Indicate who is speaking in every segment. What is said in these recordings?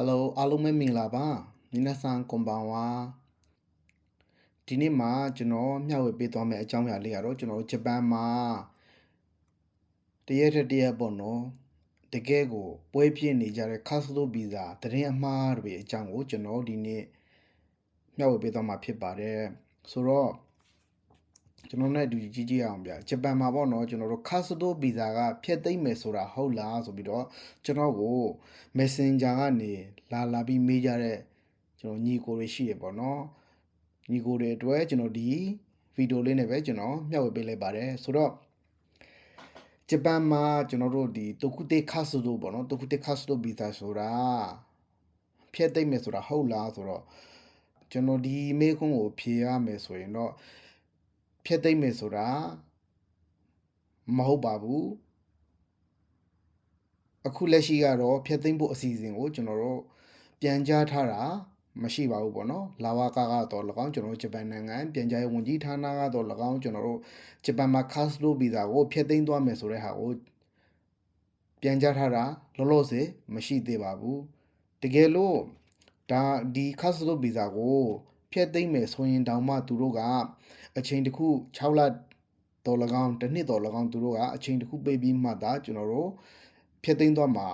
Speaker 1: ဟယ်လိုအားလုံးပဲမင်္ဂလာပါမင်းနဆန်ကွန်ပန်ဝါဒီနေ့မှာကျွန်တော်မျှဝေပေးသွားမယ့်အကြောင်းအရာလေးကတော့ကျွန်တော်ဂျပန်မှာတရက်တစ်တရက်ပေါ့နော်တကယ်ကိုပွဲပြည့်နေကြတဲ့ခါစလိုဗီဇာတရင်အမှားတွေအကြောင်းကိုကျွန်တော်ဒီနေ့မျှဝေပေးသွားမှာဖြစ်ပါတယ်ဆိုတော့ ကျွန်တော်နဲ့အတူကြီးကြီးအောင်ဗျဂျပန်မှာပေါ့နော်ကျွန်တော်တို့ခါစတိုဗီဇာကဖျက်သိမ်းမယ်ဆိုတာဟုတ်လားဆိုပြီးတော့ကျွန်တော်ကို Messenger ကနေလာလာပြီးမေးကြတဲ့ကျွန်တော်ညီကိုတွေရှိရပေါ့နော်ညီကိုတွေအတွက်ကျွန်တော်ဒီဗီဒီယိုလေးနဲ့ပဲကျွန်တော်မျှဝေပေးလိုက်ပါတယ်ဆိုတော့ဂျပန်မှာကျွန်တော်တို့ဒီတိုကူတေခါစတိုပေါ့နော်တိုကူတေခါစတိုဗီဇာဆိုတာဖျက်သိမ်းမယ်ဆိုတာဟုတ်လားဆိုတော့ကျွန်တော်ဒီမေးခွန်းကိုဖြေရမယ်ဆိုရင်တော့ ဖျက်သိမ်းမယ်ဆိုတာမဟုတ်ပါဘူးအခုလက်ရှိကတော့ဖျက်သိမ်းဖို့အစီအစဉ်ကိုကျွန်တော်တို့ပြန်ကြားထားတာမရှိပါဘူးပေါ့နော်လာဝကာကတော့၎င်းကျွန်တော်တို့ဂျပန်နိုင်ငံပြန်ကြားရေးဝန်ကြီးဌာနကတော့၎င်းကျွန်တော်တို့ဂျပန်မှာ cast low visa ကိုဖျက်သိမ်းသွားမယ်ဆိုတဲ့ဟာကိုပြန်ကြားထားတာလောလောဆယ်မရှိသေးပါဘူးတကယ်လို့ဒါဒီ cast low visa ကို ဖျက်သိမ်းမယ်ဆိုရင်တောင်မှသူတို့ကအချိန်တစ်ခု6လတော်၎င်းတစ်နှစ်တော်၎င်းသူတို့ကအချိန်တစ်ခုပေးပြီးမှသာကျွန်တော်တို့ဖျက်သိမ်းသွားမှာ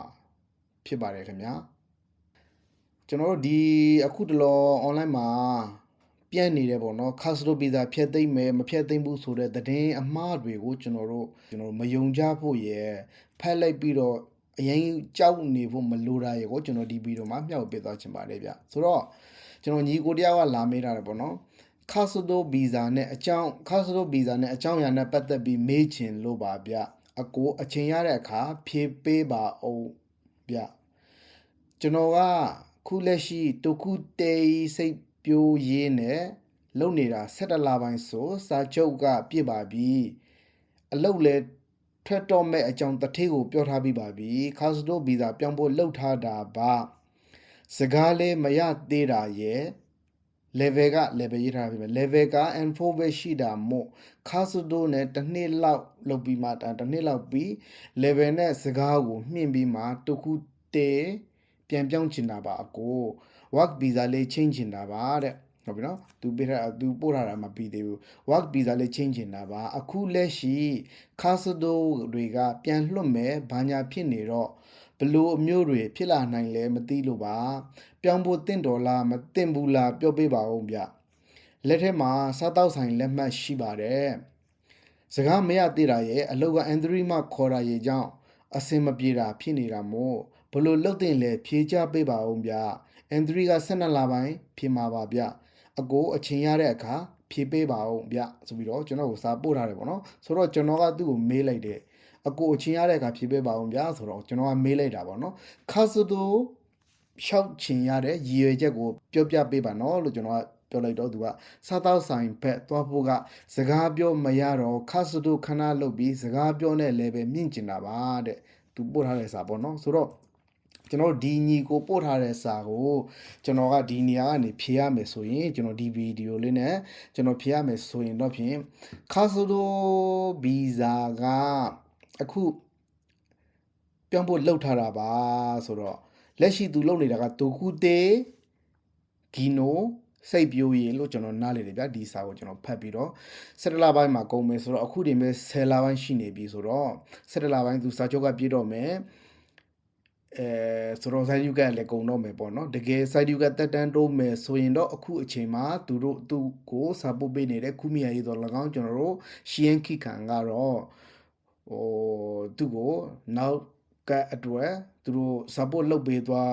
Speaker 1: ဖြစ်ပါတယ်ခင်ဗျာကျွန်တော်တို့ဒီအခုတလော online မှာပြန့်နေတယ်ပေါ့နော် Castro Pizza ဖျက်သိမ်းမယ်မဖျက်သိမ်းဘူးဆိုတဲ့သတင်းအမှားတွေကိုကျွန်တော်တို့ကျွန်တော်မယုံကြဖို့ရယ်ဖက်လိုက်ပြီးတော့အရင်ကြောက်နေဖို့မလိုတာရယ်ကိုကျွန်တော်ဒီဗီဒီယိုမှာမျှဝေပေးသွားချင်ပါတယ်ဗျဆိုတော့ ကျွန်တော်ညီကိုတယောက်ကလာမေးတာတယ်ပေါ့နော်ခါစဒိုဗီဇာနဲ့အကြောင်းခါစဒိုဗီဇာနဲ့အကြောင်းအရာနဲ့ပတ်သက်ပြီးမေးချင်လို့ပါဗျအကိုအချိန်ရတဲ့အခါဖြေပေးပါအောင်ဗျကျွန်တော်ကခုလက်ရှိတခုတေးစိတ်ပြိုးရေးနဲ့လုံနေတာ17လပိုင်းဆိုစာချုပ်ကပြည့်ပါပြီအလုတ်လဲထွက်တော့မဲ့အကြောင်းတထေးကိုပြောထားပြီးပါပြီခါစဒိုဗီဇာပြောင်းဖို့လှုပ်ထားတာပါ စကားလဲမရသေးတာရဲ့ level က level ရေးထားပြီမယ် level က n4 ပဲရှိတာမို့ခါစဒိုနဲ့တစ်နှစ်လောက်လုပ်ပြီးမှတစ်နှစ်လောက်ပြီး level နဲ့စကားကိုမြင့်ပြီးမှတခုတေပြန်ပြောင်းချင်တာပါအကို work visa လေးချင်းချင်တာပါတဲ့ဟုတ်ပြီနော်သူပေးထားသူပို့ထားတာမပြီးသေးဘူး work visa လေးချင်းချင်တာပါအခုလက်ရှိခါစဒိုတွေကပြန်လွတ်မယ်ဘာညာဖြစ်နေတော့ ဘလို့အမျိုးတွေဖြစ်လာနိုင်လဲမသိလို့ပါပြောင်းဖို့တင့်တော်လားမတင့်ဘူးလားပြောပေးပါဦးဗျလက်ထက်မှာစားတောက်ဆိုင်လက်မှတ်ရှိပါတယ်စကားမရသေးတာရဲ့အလောက်က N3 မှခေါ်တာရဲ့ကြောင့်အစင်မပြေတာဖြစ်နေတာမို့ဘလို့လုတ်တင်လဲဖြေချပေးပါဦးဗျ N3 က12လပိုင်းဖြေမှာပါဗျအကိုအချိန်ရတဲ့အခါဖြေပေးပါဦးဗျဆိုပြီးတော့ကျွန်တော်ကိုစာပို့ထားတယ်ပေါ့နော်ဆိုတော့ကျွန်တော်ကသူ့ကိုမေးလိုက်တယ် အကိုအချင်းရတဲ့အခါဖြေပေးပါအောင်ဗျာဆိုတော့ကျွန်တော်ကမေးလိုက်တာပေါ့နော်ခါစတူရှောက်ချင်ရတဲ့ရည်ရွယ်ချက်ကိုပြောပြပေးပါနော်လို့ကျွန်တော်ကပြောလိုက်တော့သူကစားတောက်ဆိုင်ဘက်သွားဖို့ကစကားပြောမရတော့ခါစတူခဏလုပ်ပြီးစကားပြောနဲ့လည်းပဲမြင့်ကျင်တာပါတဲ့သူပို့ထားတဲ့စာပေါ့နော်ဆိုတော့ကျွန်တော်ဒီညီကိုပို့ထားတဲ့စာကိုကျွန်တော်ကဒီနေရာကနေဖြေရမယ်ဆိုရင်ကျွန်တော်ဒီဗီဒီယိုလေးနဲ့ကျွန်တော်ဖြေရမယ်ဆိုရင်တော့ဖြင့်ခါဆိုဒိုဗီဇာက အခုပြောင်းဖို့လှုပ်ထားတာပါဆိုတော့လက်ရှိသူလုပ်နေတာကတိုကူတေဂီနိုစိတ်ပြိုးရေလို့ကျွန်တော်နားလေတယ်ဗျာဒီစာကိုကျွန်တော်ဖတ်ပြီးတော့17လပိုင်းမှာကုန်မယ်ဆိုတော့အခုဒီမဲ့10လပိုင်းရှိနေပြီဆိုတော့17လပိုင်းသူစာချုပ်ကပြည့်တော့မယ်အဲဆိုတော့ side view ကလည်းကုန်တော့မယ်ပေါ့နော်တကယ် side view ကတက်တန်းတိုးမယ်ဆိုရင်တော့အခုအချိန်မှာသူတို့သူ့ကို support ပေးနေတဲ့ခုမီယာရေးတော့၎င်းကျွန်တော်တို့ရှီယန်ခိခံကတော့ ဟိုသူ့ကိုနောက်ကအတွက်သူတို့ support လုပ်ပေးသွား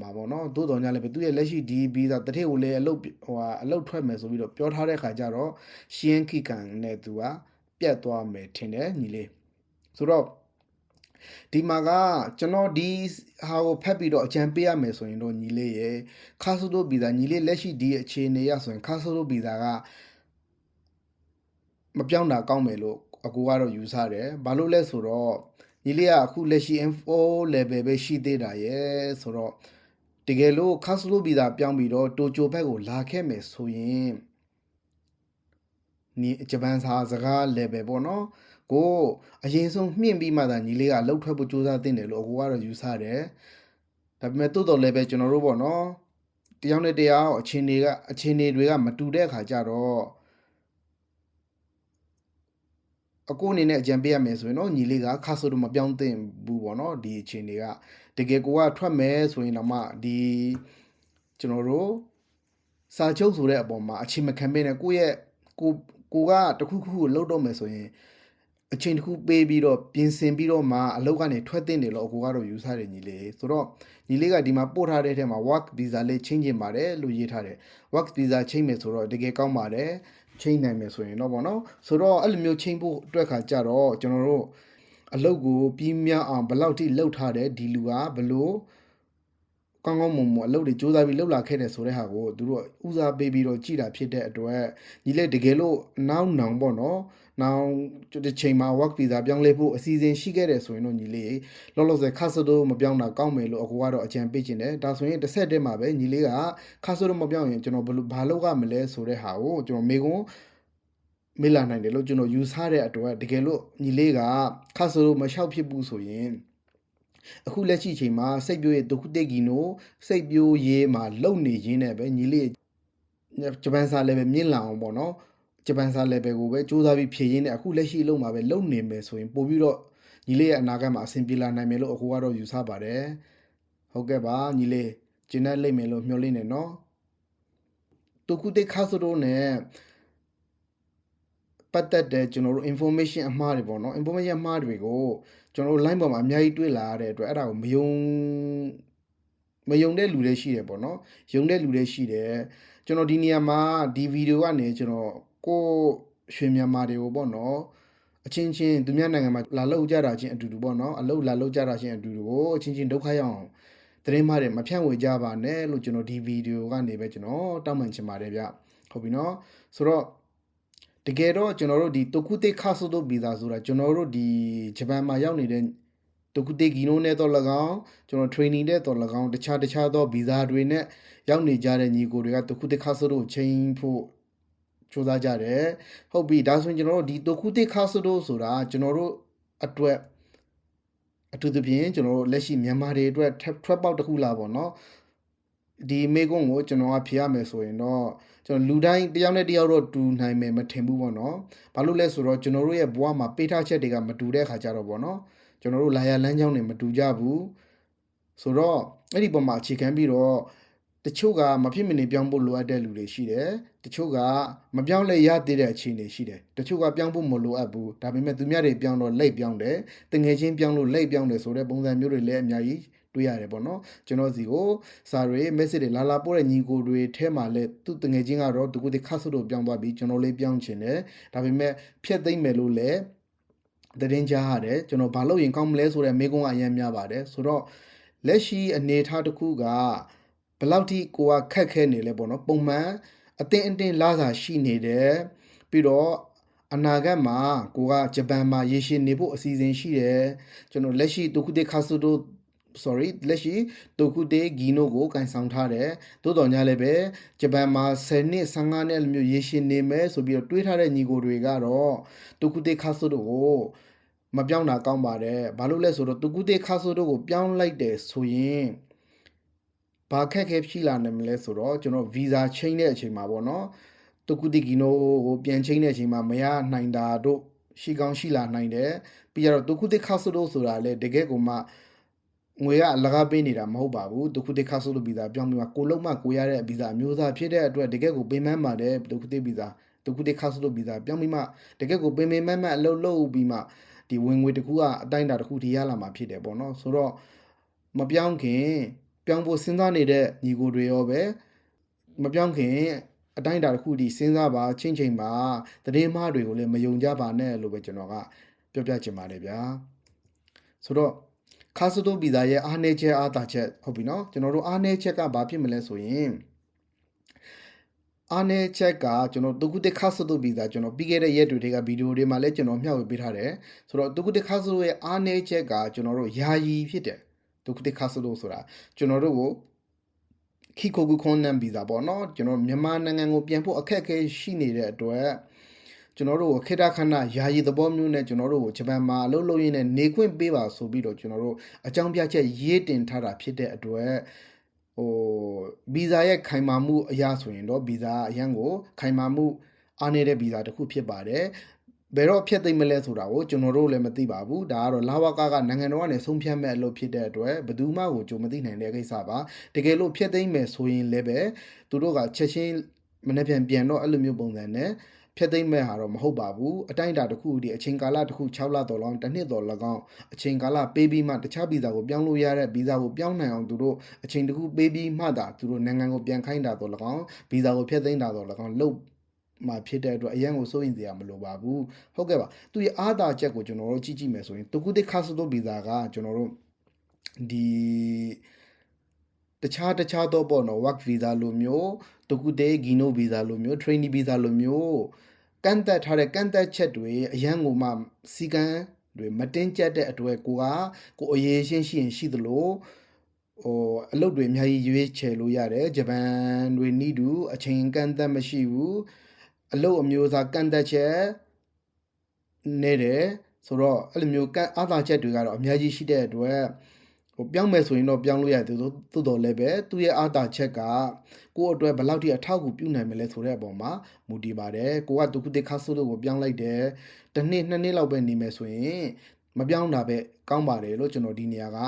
Speaker 1: မှာပေါ့နော်သို့တော်ညာလည်းပဲသူရဲ့လက်ရှိဒီဗီဇာတထည့်ကိုလည်းအလုပ်ဟိုဟာအလုပ်ထွက်မယ်ဆိုပြီးတော့ပြောထားတဲ့ခါကျတော့ရှီယန်ခိကန်နဲ့သူကပြတ်သွားမယ်ထင်တယ်ညီလေးဆိုတော့ဒီမှာကကျွန်တော်ဒီဟာကိုဖတ်ပြီးတော့အကြံပေးရမယ်ဆိုရင်တော့ညီလေးရဲ့ခါဆိုဒိုဗီဇာညီလေးလက်ရှိဒီအခြေအနေရဆိုရင်ခါဆိုဒိုဗီဇာကမပြောင်းတာကောင်းမယ်လို့ အကူကတော့ယူဆတယ်ဘာလို့လဲဆိုတော့ညီလေးကအခုလက်ရှိ M4 level ပဲရှိသေးတာရဲ့ဆိုတော့တကယ်လို့ခါဆိုလိုဗီဇာပြောင်းပြီးတော့တိုကျိုဘက်ကိုလာခဲ့မယ်ဆိုရင်ညီဂျပန်စာစကား level ပေါ့နော်ကိုအရင်ဆုံးမြင့်ပြီးမှသာညီလေးကလှုပ်ထွက်ဖို့ကြိုးစားတင်တယ်လို့အကူကတော့ယူဆတယ်ဒါပေမဲ့တိုးတော်လည်းပဲကျွန်တော်တို့ပေါ့နော်တယောက်နဲ့တယောက်အခြေအနေကအခြေအနေတွေကမတူတဲ့အခါကျတော့ အကိုအနေနဲ့အကြံပေးရမယ်ဆိုရင်တော့ညီလေးကခါဆိုတော့မပြောင်းသင့်ဘူးပေါ့နော်ဒီအခြေအနေကတကယ်ကိုကထွက်မယ်ဆိုရင်တော့မှဒီကျွန်တော်တို့စာချုပ်ဆိုတဲ့အပေါ်မှာအချိန်မခံပေးနဲ့ကိုယ့်ရဲ့ကိုကိုကတခုခုကိုလှုပ်တော့မယ်ဆိုရင်အချိန်တစ်ခုပေးပြီးတော့ပြင်ဆင်ပြီးတော့မှအလုပ်ကနေထွက်တင်တယ်လို့အကိုကတော့ယူဆတယ်ညီလေးဆိုတော့ညီလေးကဒီမှာပို့ထားတဲ့ထဲမှာ work visa လေးချင်းကျင်ပါတယ်လို့ရေးထားတယ် work visa ချင်းမယ်ဆိုတော့တကယ်ကောင်းပါတယ် ချင်းနိုင်မယ်ဆိုရင်တော့ဗောနော်ဆိုတော့အဲ့လိုမျိုးချင်းဖို့အတွက်ခါကြတော့ကျွန်တော်တို့အလုပ်ကိုပြီးမြောက်အောင်ဘယ်လောက်ထိလှုပ်ထားတယ်ဒီလူကဘယ်လို ကောင်းကောင်းမွန်မွန်အလုပ်တွေစူးစမ်းပြီးလှုပ်လာခဲ့တယ်ဆိုတဲ့ဟာကိုသူတို့ဦးစားပေးပြီးတော့ကြည်တာဖြစ်တဲ့အတွက်ညီလေးတကယ်လို့နောက်နောင်ပေါ့နော်နောက်တစ်ချိန်မှာ work visa ပြောင်းလဲဖို့အစီအစဉ်ရှိခဲ့တယ်ဆိုရင်တော့ညီလေးလောလောဆယ်ခါစတိုမပြောင်းတာကောင်းမယ်လို့အကူကတော့အကြံပေးခြင်းတယ်ဒါဆိုရင်တစ်ဆက်တည်းမှာပဲညီလေးကခါစတိုမပြောင်းရင်ကျွန်တော်ဘယ်လိုဘာလုပ်ရမလဲဆိုတဲ့ဟာကိုကျွန်တော်မေကွန်းမေးလာနိုင်တယ်လို့ကျွန်တော်ယူဆတဲ့အတွက်တကယ်လို့ညီလေးကခါစတိုမလျှောက်ဖြစ်ဘူးဆိုရင် အခုလက်ရှိချိန်မှာစိတ်ပြိုးရဲ့ဒုက္ခတေကီနိုစိတ်ပြိုးရေးမှာလုံနေရင်းနဲ့ပဲညီလေးဂျပန်စာလည်းပဲမြင့်လာအောင်ပေါ့နော်ဂျပန်စာ level ကိုပဲစူးစမ်းပြီးဖြည့်ရင်းနဲ့အခုလက်ရှိအလုပ်မှာပဲလုံနေမယ်ဆိုရင်ပို့ပြီးတော့ညီလေးရဲ့အနာဂတ်မှာအဆင်ပြေလာနိုင်မယ်လို့အခုကတော့ယူဆပါတယ်ဟုတ်ကဲ့ပါညီလေးကျင်းတဲ့လိမ့်မယ်လို့မျှော်လင့်နေနော်တူကူတေခါဆိုတော့နဲ့ပတ်သက်တဲ့ကျွန်တော်တို့ information အမှားတွေပေါ့နော် information အမှားတွေကို ကျွန်တော်တို့ line ပေါ်မှာအများကြီးတွေ့လာရတဲ့အတွက်အဲ့ဒါကိုမယုံမယုံတဲ့လူတွေရှိတယ်ပေါ့နော်ယုံတဲ့လူတွေရှိတယ်ကျွန်တော်ဒီနေရာမှာဒီဗီဒီယိုကနေကျွန်တော်ကိုရွှေမြန်မာတွေကိုပေါ့နော်အချင်းချင်းသူများနိုင်ငံမှာလာလောက်ကြတာချင်းအတူတူပေါ့နော်အလောက်လာလောက်ကြတာချင်းအတူတူကိုအချင်းချင်းဒုက္ခရောက်အောင်သတင်းမှားတွေမဖြန့်ဝေကြပါနဲ့လို့ကျွန်တော်ဒီဗီဒီယိုကနေပဲကျွန်တော်တောင်းပန်ချင်ပါတယ်ဗျဟုတ်ပြီနော်ဆိုတော့ တကယ်တော့ကျွန်တော်တို့ဒီတိုကူတေခါဆိုတိုဗီဇာဆိုတာကျွန်တော်တို့ဒီဂျပန်မှာရောက်နေတဲ့တိုကူတေဂီနိုနဲ့တော့၎င်းကျွန်တော် training တဲ့တော့၎င်းတခြားတခြားသောဗီဇာတွေနဲ့ရောက်နေကြတဲ့ညီကိုတွေကတိုကူတေခါဆိုတိုချိန်ဖို့စူးစမ်းကြတယ်ဟုတ်ပြီဒါဆိုရင်ကျွန်တော်တို့ဒီတိုကူတေခါဆိုတိုဆိုတာကျွန်တော်တို့အတွက်အထူးသဖြင့်ကျွန်တော်တို့လက်ရှိမြန်မာတွေအတွက် trap ပေါက်တစ်ခုလာပေါ့နော်ဒီမေကွန်းကိုကျွန်တော်ကဖြေရမယ်ဆိုရင်တော့ ကျွန်တော်လူတိုင်းတယောက်နဲ့တယောက်တော့တူနိုင်မယ်မထင်ဘူးပေါ့နော်ဘာလို့လဲဆိုတော့ကျွန်တော်တို့ရဲ့ဘဝမှာပေးထားချက်တွေကမတူတဲ့အခါကြတော့ပေါ့နော်ကျွန်တော်တို့လာရလမ်းကြောင်းတွေမတူကြဘူးဆိုတော့အဲ့ဒီပုံမှာအခြေခံပြီးတော့တချို့ကမဖြစ်မနေပြောင်းဖို့လိုအပ်တဲ့လူတွေရှိတယ်တချို့ကမပြောင်းလဲရသေးတဲ့အခြေအနေရှိတယ်တချို့ကပြောင်းဖို့မလိုအပ်ဘူးဒါပေမဲ့သူများတွေပြောင်းတော့လိတ်ပြောင်းတယ်တငယ်ချင်းပြောင်းလို့လိတ်ပြောင်းတယ်ဆိုတဲ့ပုံစံမျိုးတွေလည်းအများကြီး တွေ့ရတယ်ပေါ့နော်ကျွန်တော်စီကိုစာတွေ message တွေလာလာပို့တဲ့ညီကိုတွေထဲမှာလည်းသူတငယ်ချင်းကတော့သူကိုဒီခတ်ဆုတော့ပြောင်းသွားပြီးကျွန်တော်လေးပြောင်းချင်တယ်ဒါပေမဲ့ဖြတ်သိမ့်မယ်လို့လည်းသတင်းကြားရတယ်ကျွန်တော်ဘာလို့ရင်ကောင်းမလဲဆိုတဲ့မေးခွန်းကအရင်များပါတယ်ဆိုတော့လက်ရှိအနေအထားတစ်ခုကဘယ်လောက်ထိကိုကခက်ခဲနေလဲပေါ့နော်ပုံမှန်အတင်းအတင်းလာစာရှိနေတယ်ပြီးတော့အနာဂတ်မှာကိုကဂျပန်မှာရေရှည်နေဖို့အစီအစဉ်ရှိတယ်ကျွန်တော်လက်ရှိတိုကူတေခါဆူတို sorry လက်ရှိတိုကူတေဂီနိုကိုကန်ဆောင်ထားတယ်သို့တော်ညာလည်းပဲဂျပန်မှာ10နှစ်15နှစ်လိုမျိုးရေရှည်နေမယ်ဆိုပြီးတော့တွေးထားတဲ့ညီကိုတွေကတော့တိုကူတေခါဆူတိုကိုမပြောင်းတာကောင်းပါတယ်ဘာလို့လဲဆိုတော့တိုကူတေခါဆူတိုကိုပြောင်းလိုက်တယ်ဆိုရင်ဘာခက်ခဲဖြစ်လာနိုင်မလဲဆိုတော့ကျွန်တော်ဗီဇာချိန်တဲ့အချိန်မှာပေါ့နော်တိုကူတီဂီနိုကိုပြန်ချိန်တဲ့အချိန်မှာမရနိုင်တာတို့ရှိကောင်းရှိလာနိုင်တယ်ပြီးတော့တိုကူတီခါဆူတိုဆိုတာလေတကယ်ကိုမှ ငွေကအလကားပေးနေတာမဟုတ်ပါဘူးတိုကူတီခါဆူတိုဗီဇာပြောင်းပြီးမှကိုလုံးမကိုရတဲ့ဗီဇာမျိုးစားဖြစ်တဲ့အတွက်တကယ်ကိုပေးမန်းပါတယ်တိုကူတီဗီဇာတိုကူတီခါဆူတိုဗီဇာပြောင်းပြီးမှတကယ်ကိုပင်ပင်မတ်မတ်အလုပ်လုပ်ပြီးမှဒီဝင်ငွေတခုကအတိုင်းတာတခုထိရလာမှာဖြစ်တယ်ပေါ့နော်ဆိုတော့မပြောင်းခင်ပြောင်းဖို့စဉ်းစားနေတဲ့ညီကိုတွေရောပဲမပြောင်းခင်အတိုင်းအတာတစ်ခုဒီစဉ်းစားပါချင်းချင်းပါတည်င်းမားတွေကိုလည်းမယုံကြပါနဲ့လို့ပဲကျွန်တော်ကပြောပြချင်ပါတယ်ဗျာဆိုတော့ ခါစတိုဗီဇာရဲ့အားနည်းချက်အားသာချက်ဟုတ်ပြီနော်ကျွန်တော်တို့အားနည်းချက်ကဘာဖြစ်မလဲဆိုရင်အားနည်းချက်ကကျွန်တော်တုကုတေခါစတိုဗီဇာကျွန်တော်ပြီးခဲ့တဲ့ရက်တွေတွေကဗီဒီယိုတွေမှာလည်းကျွန်တော်မျှဝေပေးထားတယ်ဆိုတော့တုကုတေခါစတိုရဲ့အားနည်းချက်ကကျွန်တော်တို့ယာယီဖြစ်တယ်ဒုက္ခတိခါဆလို့ဆိုတာကျွန်တော်တို့ကိုခီကိုကူခွန်နမ်ဗီဇာပေါ့နော်ကျွန်တော်မြန်မာနိုင်ငံကိုပြန်ဖို့အခက်အခဲရှိနေတဲ့အတွက် ကျွန်တော်တို့ကိုခေတ္တခဏယာယီသဘောမျိုးနဲ့ကျွန်တော်တို့ကိုဂျပန်မှာအလုပ်လုပ်ရင်းနဲ့နေခွင့်ပေးပါဆိုပြီးတော့ကျွန်တော်တို့အကြောင်းပြချက်ရေးတင်ထားတာဖြစ်တဲ့အတွက်ဟိုဗီဇာရဲ့ခိုင်မာမှုအရာဆိုရင်တော့ဗီဇာအရန်ကိုခိုင်မာမှုအားနေတဲ့ဗီဇာတစ်ခုဖြစ်ပါတယ်ဘယ်တော့ဖြတ်သိမ့်မလဲဆိုတာကိုကျွန်တော်တို့လည်းမသိပါဘူးဒါကတော့လာဝကကနိုင်ငံတော်ကနေဆုံးဖြတ်မဲ့အလုပ်ဖြစ်တဲ့အတွက်ဘယ်သူမှကိုကြုံမသိနိုင်တဲ့ကိစ္စပါတကယ်လို့ဖြတ်သိမ့်မယ်ဆိုရင်လည်းပဲသူတို့ကချက်ချင်းမနေ့ပြန်ပြန်တော့အဲ့လိုမျိုးပုံစံနဲ့ ဖြတ်သိမ့်မဲ့ဟာတော့မဟုတ်ပါဘူးအတိုင်းအတာတစ်ခုဒီအချိန်ကာလတစ်ခု6လတော်လောက်တစ်နှစ်တော်၎င်းအချိန်ကာလပေးပြီးမှတခြားဗီဇာကိုပြောင်းလို့ရတဲ့ဗီဇာကိုပြောင်းနိုင်အောင်သူတို့အချိန်တစ်ခုပေးပြီးမှသာသူတို့နိုင်ငံကိုပြန်ခိုင်းတာတော်၎င်းဗီဇာကိုဖျက်သိမ်းတာတော်၎င်းလုပ်မှာဖြစ်တဲ့အတွက်အရန်ကိုစိုးရင်စရာမလိုပါဘူးဟုတ်ကဲ့ပါသူရဲ့အားသာချက်ကိုကျွန်တော်တို့ကြည့်ကြည့်မယ်ဆိုရင်တူကူတစ်ခါစတိုဗီဇာကကျွန်တော်တို့ဒီ တခြားတခြားတော့ပေါ့နော် work visa လိုမျိုးတူကူတေဂီနိုဗီဇာလိုမျိုး trainee visa လိုမျိုးကန့်သက်ထားတဲ့ကန့်သက်ချက်တွေအရန်ကိုမှစီကံတွေမတင်းကျပ်တဲ့အတွက်ကိုကကိုအရေးရှင်းရှိရင်ရှိသလိုဟိုအလုပ်တွေအများကြီးရွေးချယ်လို့ရတယ်ဂျပန်တွေနီးတူအချိန်ကန့်သက်မရှိဘူးအလုပ်အမျိုးအစားကန့်သက်ချက်နေတယ်ဆိုတော့အဲ့လိုမျိုးကန့်အားသာချက်တွေကတော့အများကြီးရှိတဲ့အတွက် ဟိုပြောင်းမယ်ဆိုရင်တော့ပြောင်းလို့ရတယ်သို့သို့တော်လည်းပဲသူ့ရဲ့အားသာချက်ကကိုယ့်အတွက်ဘယ်လောက်ထိအထောက်အကူပြုနိုင်မလဲဆိုတဲ့အပေါ်မှာမူတည်ပါတယ်ကိုကဒုက္ခတိခါဆုလို့ကိုပြောင်းလိုက်တယ်တစ်နှစ်နှစ်နှစ်လောက်ပဲနေမယ်ဆိုရင်မပြောင်းတာပဲကောင်းပါတယ်လို့ကျွန်တော်ဒီနေရာက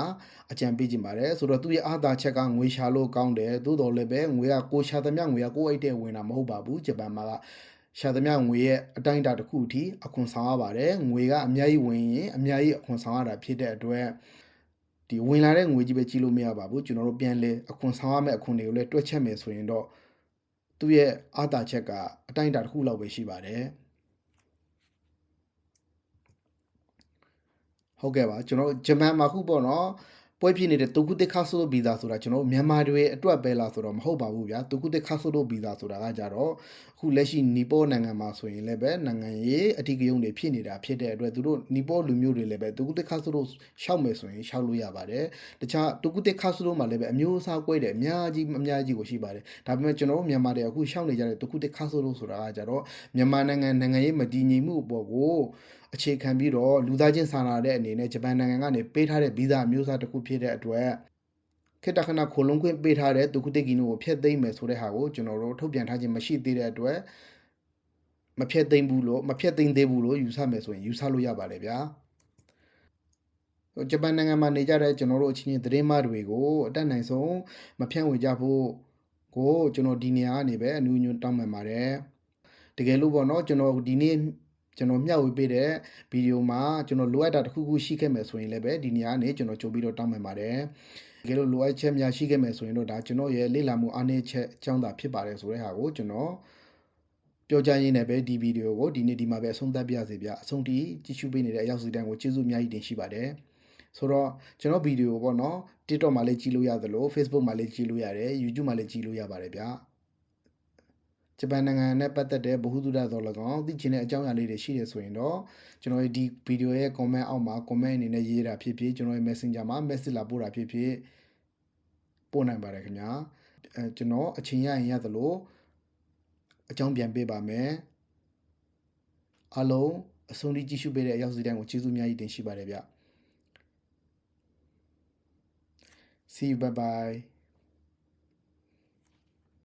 Speaker 1: အကြံပေးခြင်းပါတယ်ဆိုတော့သူ့ရဲ့အားသာချက်ကငွေရှာလို့ကောင်းတယ်သို့တော်လည်းပဲငွေကကိုရှာသမျှငွေကကိုအိတ်တဲ့ဝင်တာမဟုတ်ပါဘူးဂျပန်မှာကရှာသမျှငွေရဲ့အတိုင်းအတာတစ်ခုအထိအခွန်ဆောင်ရပါတယ်ငွေကအများကြီးဝင်ရင်အများကြီးအခွန်ဆောင်ရတာဖြစ်တဲ့အတွက် ဒီဝင်လာတဲ့ငွေကြီးပဲကြီးလို့မရပါဘူးကျွန်တော်တို့ပြန်လဲအခွန်ဆောင်ရမယ့်အခွန်တွေကိုလည်းတွက်ချက်မယ်ဆိုရင်တော့သူ့ရဲ့အားသာချက်ကအတိုင်းအတာတစ်ခုလောက်ပဲရှိပါတယ်ဟုတ်ကဲ့ပါကျွန်တော်ဂျပန်မှာခုပေါ့နော် ပွဲဖြစ်နေတဲ့တူကုတက်ခါဆိုဗီဇာဆိုတာကျွန်တော်မြန်မာတွေအတွက်ပဲလားဆိုတော့မဟုတ်ပါဘူးဗျာတူကုတက်ခါဆိုဗီဇာဆိုတာကကြတော့အခုလက်ရှိနီပေါနိုင်ငံမှာဆိုရင်လည်းပဲနိုင်ငံရေးအထူးရုံးတွေဖြစ်နေတာဖြစ်တဲ့အတွက်သူတို့နီပေါလူမျိုးတွေလည်းပဲတူကုတက်ခါဆိုရှောက်မယ်ဆိုရင်ရှောက်လို့ရပါတယ်တခြားတူကုတက်ခါဆိုမှာလည်းပဲအမျိုးအစားကွဲတယ်အများကြီးအများကြီးကိုရှိပါတယ်ဒါပေမဲ့ကျွန်တော်တို့မြန်မာတွေအခုရှောက်နေကြတဲ့တူကုတက်ခါဆိုဆိုတာကကြတော့မြန်မာနိုင်ငံနိုင်ငံရေးမတည်ငြိမ်မှုအပေါ်ကို အခြေခံပြီးတော့လူသားချင်းစာနာတဲ့အနေနဲ့ဂျပန်နိုင်ငံကနေပေးထားတဲ့ဗီဇအမျိုးအစားတစ်ခုဖြစ်တဲ့အတွက်ခေတ္တခဏခိုလုံးခွင့်ပေးထားတဲ့ဒုက္ခတိကီနိုကိုဖျက်သိမ်းမယ်ဆိုတဲ့ဟာကိုကျွန်တော်တို့ထုတ်ပြန်ထားခြင်းမရှိသေးတဲ့အတွက်မဖျက်သိမ်းဘူးလို့မဖျက်သိမ်းသေးဘူးလို့ယူဆမယ်ဆိုရင်ယူဆလို့ရပါတယ်ဗျာဂျပန်နိုင်ငံမှာနေကြတဲ့ကျွန်တော်တို့အချင်းချင်းသတင်းမတွေကိုအတက်နိုင်ဆုံးမဖြန့်ဝေကြဖို့ကိုကျွန်တော်ဒီနေရာကနေပဲအနူးညွတ်တောင်းပန်ပါတယ်တကယ်လို့ပေါ့နော်ကျွန်တော်ဒီနေ့ ကျွန်တော်မျှဝေပေးတဲ့ဗီဒီယိုမှာကျွန်တော်လိုအပ်တာတစ်ခုခုရှိခဲ့မယ်ဆိုရင်လည်းပဲဒီနေရာကနေကျွန်တော်ကြိုပြီးတော့တောင်းပန်ပါတယ်တကယ်လို့လိုအပ်ချက်များရှိခဲ့မယ်ဆိုရင်တော့ဒါကျွန်တော်ရဲ့လေ့လာမှုအားနည်းချက်အကြောင်းသာဖြစ်ပါတယ်ဆိုတဲ့ဟာကိုကျွန်တော်ပြောကြရင်းနဲ့ပဲဒီဗီဒီယိုကိုဒီနေ့ဒီမှာပဲအဆုံးသတ်ပြစေဗျအဆုံးထိကြည့်ရှုပေးနေတဲ့အရောက်စီတိုင်းကိုကျေးဇူးအများကြီးတင်ရှိပါတယ်ဆိုတော့ကျွန်တော်ဗီဒီယိုပေါ့နော် TikTok မှာလည်းကြည့်လို့ရသလို Facebook မှာလည်းကြည့်လို့ရတယ် YouTube မှာလည်းကြည့်လို့ရပါတယ်ဗျ ဂျပန်နိုင်ငံနဲ့ပတ်သက်တဲ့ဗဟုသုတသော၎င်းသိချင်တဲ့အကြောင်းအရာလေးတွေရှိတယ်ဆိုရင်တော့ကျွန်တော်ဒီဗီဒီယိုရဲ့ comment အောက်မှာ comment အနေနဲ့ရေးတာဖြစ်ဖြစ်ကျွန်တော်ရဲ့ Messenger မှာ message လာပို့တာဖြစ်ဖြစ်ပို့နိုင်ပါတယ်ခင်ဗျာအဲကျွန်တော်အချိန်ရရင်ရသလိုအကြောင်းပြန်ပေးပါမယ်အားလုံးအဆုံးထိကြည့်ရှုပေးတဲ့အရောက်စီတိုင်းကိုကျေးဇူးအများကြီးတင်ရှိပါတယ်ဗျ See you bye bye